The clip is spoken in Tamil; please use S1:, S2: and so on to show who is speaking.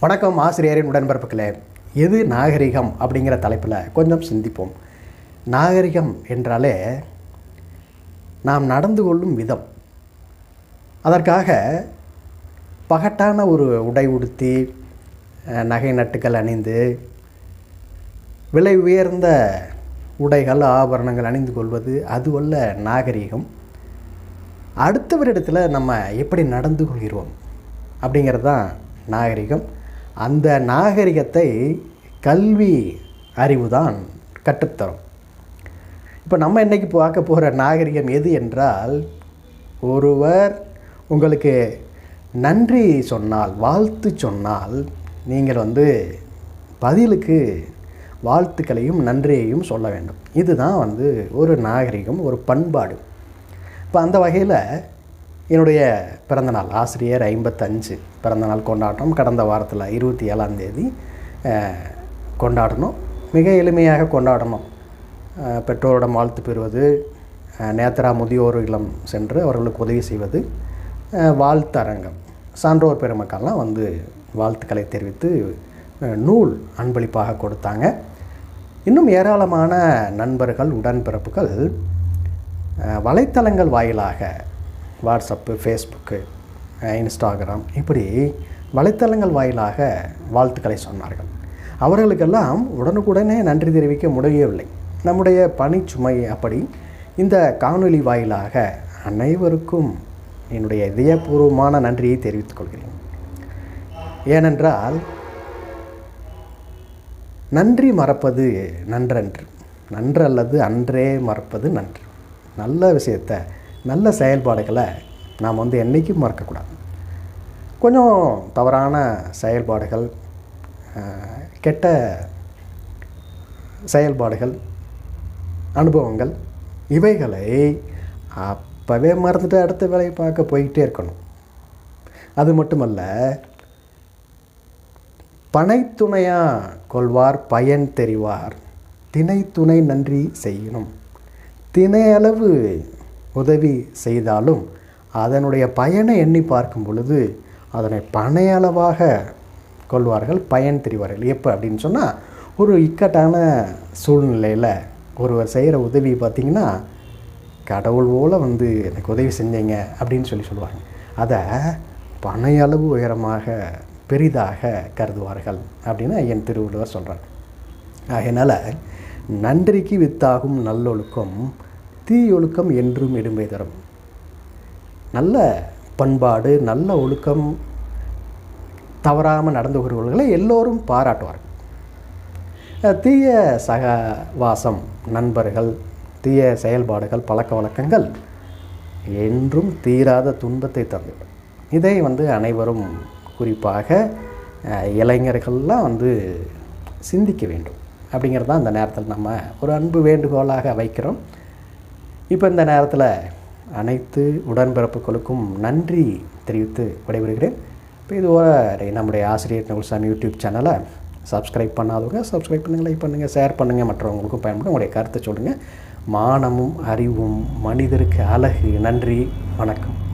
S1: வணக்கம் ஆசிரியரின் உடன்பிறப்புகளே எது நாகரிகம் அப்படிங்கிற தலைப்பில் கொஞ்சம் சிந்திப்போம் நாகரிகம் என்றாலே நாம் நடந்து கொள்ளும் விதம் அதற்காக பகட்டான ஒரு உடை உடுத்தி நகை நட்டுக்கள் அணிந்து விலை உயர்ந்த உடைகள் ஆபரணங்கள் அணிந்து கொள்வது அதுவல்ல நாகரிகம் அடுத்தவரிடத்தில் நம்ம எப்படி நடந்து கொள்கிறோம் அப்படிங்கிறது தான் நாகரிகம் அந்த நாகரிகத்தை கல்வி அறிவு தான் கற்றுத்தரும் இப்போ நம்ம இன்றைக்கி பார்க்க போகிற நாகரிகம் எது என்றால் ஒருவர் உங்களுக்கு நன்றி சொன்னால் வாழ்த்து சொன்னால் நீங்கள் வந்து பதிலுக்கு வாழ்த்துக்களையும் நன்றியையும் சொல்ல வேண்டும் இதுதான் வந்து ஒரு நாகரிகம் ஒரு பண்பாடு இப்போ அந்த வகையில் என்னுடைய பிறந்தநாள் ஆசிரியர் ஐம்பத்தஞ்சு பிறந்தநாள் கொண்டாட்டம் கடந்த வாரத்தில் இருபத்தி ஏழாம் தேதி கொண்டாடணும் மிக எளிமையாக கொண்டாடணும் பெற்றோரிடம் வாழ்த்து பெறுவது நேத்ரா முதியோர் சென்று அவர்களுக்கு உதவி செய்வது வாழ்த்தரங்கம் சான்றோர் பெருமக்கள்லாம் வந்து வாழ்த்துக்களை தெரிவித்து நூல் அன்பளிப்பாக கொடுத்தாங்க இன்னும் ஏராளமான நண்பர்கள் உடன்பிறப்புகள் வலைத்தளங்கள் வாயிலாக வாட்ஸ்அப்பு ஃபேஸ்புக்கு இன்ஸ்டாகிராம் இப்படி வலைத்தளங்கள் வாயிலாக வாழ்த்துக்களை சொன்னார்கள் அவர்களுக்கெல்லாம் உடனுக்குடனே நன்றி தெரிவிக்க முடியவில்லை நம்முடைய பணிச்சுமை அப்படி இந்த காணொலி வாயிலாக அனைவருக்கும் என்னுடைய இதயபூர்வமான நன்றியை தெரிவித்துக் கொள்கிறேன் ஏனென்றால் நன்றி மறப்பது நன்றன்று நன்றல்லது அன்றே மறப்பது நன்று நல்ல விஷயத்தை நல்ல செயல்பாடுகளை நாம் வந்து என்றைக்கும் மறக்கக்கூடாது கொஞ்சம் தவறான செயல்பாடுகள் கெட்ட செயல்பாடுகள் அனுபவங்கள் இவைகளை அப்போவே மறந்துட்டு அடுத்த வேலையை பார்க்க போயிட்டே இருக்கணும் அது மட்டுமல்ல பனைத்துணையாக கொள்வார் பயன் தெரிவார் தினை துணை நன்றி செய்யணும் தினையளவு உதவி செய்தாலும் அதனுடைய பயனை எண்ணி பார்க்கும் பொழுது அதனை பனையளவாக கொள்வார்கள் பயன் தெரிவார்கள் எப்போ அப்படின்னு சொன்னால் ஒரு இக்கட்டான சூழ்நிலையில் ஒருவர் செய்கிற உதவி பார்த்திங்கன்னா கடவுள் போல் வந்து எனக்கு உதவி செஞ்சீங்க அப்படின்னு சொல்லி சொல்லுவாங்க அதை பனையளவு உயரமாக பெரிதாக கருதுவார்கள் அப்படின்னு என் திருவள்ளுவர் சொல்கிறார் அதனால் நன்றிக்கு வித்தாகும் நல்லொழுக்கம் தீயொழுக்கம் என்றும் இடுமை தரும் நல்ல பண்பாடு நல்ல ஒழுக்கம் தவறாமல் நடந்து கொள்வர்களை எல்லோரும் பாராட்டுவார்கள் தீய சகவாசம் நண்பர்கள் தீய செயல்பாடுகள் பழக்க வழக்கங்கள் என்றும் தீராத துன்பத்தை தந்துவிடும் இதை வந்து அனைவரும் குறிப்பாக இளைஞர்கள்லாம் வந்து சிந்திக்க வேண்டும் அப்படிங்கிறது தான் அந்த நேரத்தில் நம்ம ஒரு அன்பு வேண்டுகோளாக வைக்கிறோம் இப்போ இந்த நேரத்தில் அனைத்து உடன்பிறப்புகளுக்கும் நன்றி தெரிவித்து விடைபெறுகிறேன் இப்போ இதுவரை நம்முடைய ஆசிரியர் நகுல்சாமி யூடியூப் சேனலை சப்ஸ்கிரைப் பண்ணாதவங்க சப்ஸ்கிரைப் பண்ணுங்கள் லைக் பண்ணுங்கள் ஷேர் பண்ணுங்கள் மற்றவங்களுக்கும் பயன்படும் உங்களுடைய கருத்தை சொல்லுங்கள் மானமும் அறிவும் மனிதருக்கு அழகு நன்றி வணக்கம்